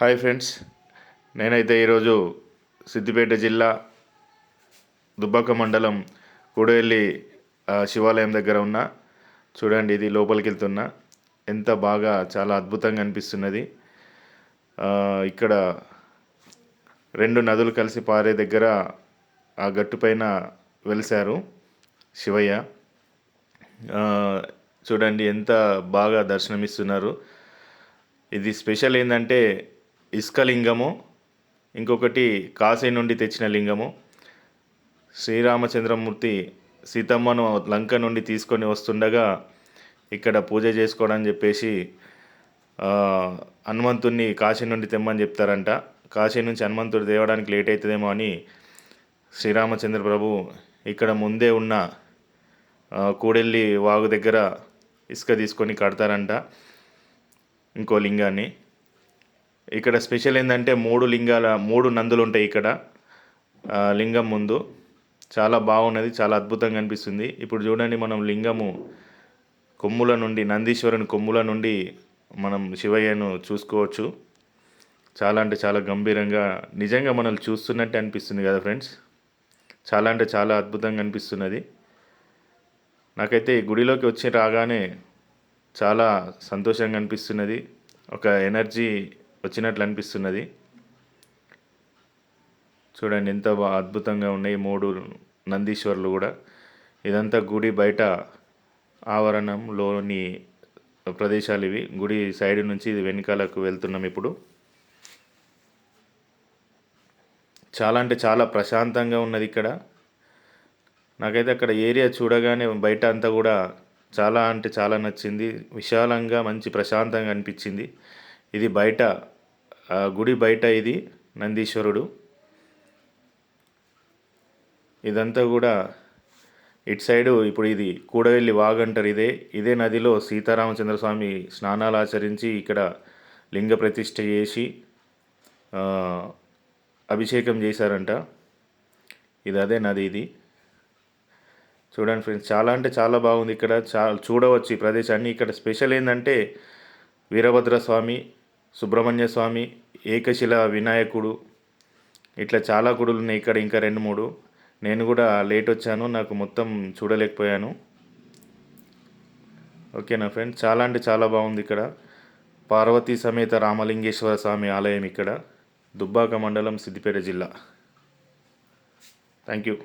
Hi friends నేనైతే ఈరోజు సిద్దిపేట జిల్లా దుబ్బాక మండలం కూడవెల్లి శివాలయం దగ్గర ఉన్న. చూడండి ఇది లోపలికి వెళ్తున్నా ఎంత బాగా చాలా అద్భుతంగా అనిపిస్తున్నది. ఇక్కడ రెండు నదులు కలిసి పారే దగ్గర ఆ గట్టుపైన వెలిశారు శివయ్య. చూడండి ఎంత బాగా దర్శనమిస్తున్నారు. ఇది స్పెషల్ ఏంటంటే ఇసుక లింగము ఇంకొకటి కాశీ నుండి తెచ్చిన లింగము. శ్రీరామచంద్రమూర్తి సీతమ్మను లంక నుండి తీసుకొని వస్తుండగా ఇక్కడ పూజ చేసుకోవడం చెప్పేసి ఆ, హనుమంతుణ్ణి కాశీ నుండి తెమ్మని చెప్తారంట. కాశీ నుంచి హనుమంతుడు తేవడానికి లేట్ అవుతుందేమో అని శ్రీరామచంద్ర ప్రభు ఇక్కడ ముందే ఉన్న కూడెల్లి వాగు దగ్గర ఇసుక తీసుకొని కడతారంట ఇంకో లింగాన్ని. ఇక్కడ స్పెషల్ ఏంటంటే మూడు లింగాల మూడు నందులు ఉంటాయి ఇక్కడ లింగం ముందు. చాలా బాగున్నది చాలా అద్భుతంగా అనిపిస్తుంది. ఇప్పుడు చూడండి మనం లింగము కొమ్ముల నుండి నందీశ్వరుని కొమ్ముల నుండి మనం శివయ్యను చూసుకోవచ్చు. చాలా అంటే చాలా గంభీరంగా నిజంగా మనల్ని చూస్తున్నట్టే అనిపిస్తుంది కదా ఫ్రెండ్స్? చాలా అంటే చాలా అద్భుతంగా అనిపిస్తున్నది. నాకైతే గుడిలోకి వచ్చి రాగానే చాలా సంతోషంగా అనిపిస్తున్నది. ఒక ఎనర్జీ వచ్చినట్లు అనిపిస్తున్నది. చూడండి ఎంత అద్భుతంగా ఉన్నాయి మూడు నందీశ్వరులు కూడా. ఇదంతా గుడి బయట ఆవరణంలోని ప్రదేశాలు ఇవి. గుడి సైడ్ నుంచి ఇది వెనకాలకు వెళ్తున్నాం ఇప్పుడు. చాలా అంటే చాలా ప్రశాంతంగా ఉన్నది ఇక్కడ. నాకైతే అక్కడ ఏరియా చూడగానే బయట అంతా కూడా చాలా అంటే చాలా నచ్చింది. విశాలంగా మంచి ప్రశాంతంగా అనిపించింది. ఇది బయట గుడి బయట ఇది నందీశ్వరుడు. ఇదంతా కూడా ఇటు సైడు ఇప్పుడు ఇది కూడవెల్లి వాగంటారు ఇదే ఇదే నదిలో సీతారామచంద్ర స్వామి స్నానాలు ఆచరించి ఇక్కడ లింగ ప్రతిష్ఠ చేసి అభిషేకం చేశారంట. ఇది అదే నది ఇది. చూడండి ఫ్రెండ్స్ చాలా అంటే చాలా బాగుంది ఇక్కడ. చా చూడవచ్చు ఈ ప్రదేశాన్ని. ఇక్కడ స్పెషల్ ఏంటంటే వీరభద్ర స్వామి సుబ్రహ్మణ్య స్వామి ఏకశిల వినాయకుడు ఇట్లా చాలా గుడులు ఉన్నాయి ఇక్కడ ఇంకా రెండు మూడు. నేను కూడా లేట్ వచ్చాను నాకు మొత్తం చూడలేకపోయాను. ఓకేనా ఫ్రెండ్ చాలా అంటే చాలా బాగుంది ఇక్కడ. పార్వతీ సమేత రామలింగేశ్వర స్వామి ఆలయం ఇక్కడ. దుబ్బాక మండలం సిద్దిపేట జిల్లా. Thank you.